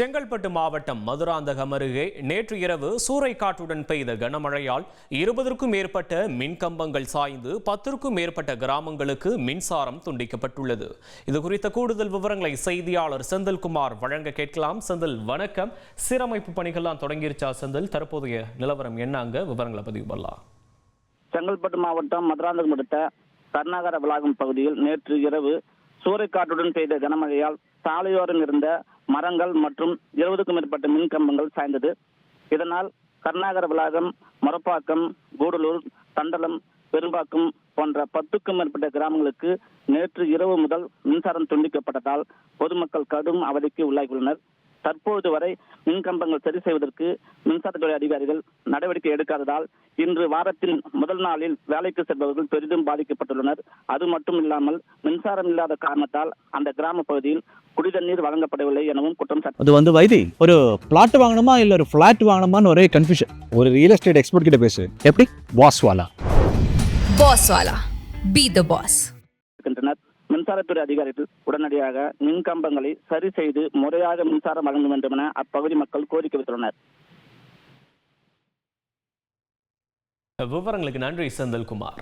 செங்கல்பட்டு மாவட்டம் மதுராந்தகம் அருகே நேற்று இரவு சூறைக்காற்றுடன் பெய்த கனமழையால் இருபதற்கும் மேற்பட்ட மின் கம்பங்கள் சாய்ந்து பத்திற்கும் மேற்பட்ட கிராமங்களுக்கு மின்சாரம் துண்டிக்கப்பட்டுள்ளது. இது குறித்த கூடுதல் விவரங்களை செய்தியாளர் செந்தில்குமார் வழங்க கேட்கலாம். செந்தில் வணக்கம். சீரமைப்பு பணிகள்லாம் தொடங்கிருச்சா செந்தில்? தற்போதைய நிலவரம் என்னங்க விவரங்களை பதிவு பண்ணலாம். செங்கல்பட்டு மாவட்டம் மதுராந்தகம் அடுத்த கர்நாகர வளாகம் பகுதியில் நேற்று இரவு சூறைக்காற்றுடன் பெய்த கனமழையால் சாலையோரம் இருந்த மரங்கள் மற்றும் இருபதுக்கும் மேற்பட்ட மின் கம்பங்கள் சாய்ந்தது. இதனால் கர்நாகர வளாகம் மொரப்பாக்கம் கூடலூர் தண்டலம் பெரும்பாக்கம் போன்ற பத்துக்கும் மேற்பட்ட கிராமங்களுக்கு நேற்று இரவு முதல் மின்சாரம் துண்டிக்கப்பட்டதால் பொதுமக்கள் கடும் அவதிக்கு உள்ளாகியுள்ளனர். தற்பொழுது வரை மின் கம்பங்கள் சரி செய்வதற்கு மின்சாரத்துறை அதிகாரிகள் நடவடிக்கை எடுக்காததால் இன்று வாரத்தின் முதல் நாளில் வேலைக்கு செல்பவர்கள் பெரிதும் பாதிக்கப்பட்டுள்ளனர். அது மட்டும் இல்லாமல் மின்சாரம் இல்லாத காரணத்தால் அந்த கிராம பகுதியில் குடிதண்ணீர் வழங்கப்படவில்லை எனவும் குற்றம் சாட்டி அது வந்து வைதி ஒரு பிளாட் வாங்கணுமா இல்ல ஒரு ஃபிளாட் வாங்கணுமான்னு ஒரே கன்ஃபியூஷன் ஒரு ரியல் எஸ்டேட் எக்ஸ்பர்ட் கிட்ட பேசு. எப்படி? Wala. Be the boss. இருக்கின்றனர் மின்சாரத்துறை அதிகாரிகள் உடனடியாக மின் கம்பங்களை சரி செய்து முறையாக மின்சாரம் வழங்க வேண்டும் என அப்பகுதி மக்கள் கோரிக்கை விடுத்துள்ளனர். விவரங்களுக்கு நன்றி செந்தில்குமார்.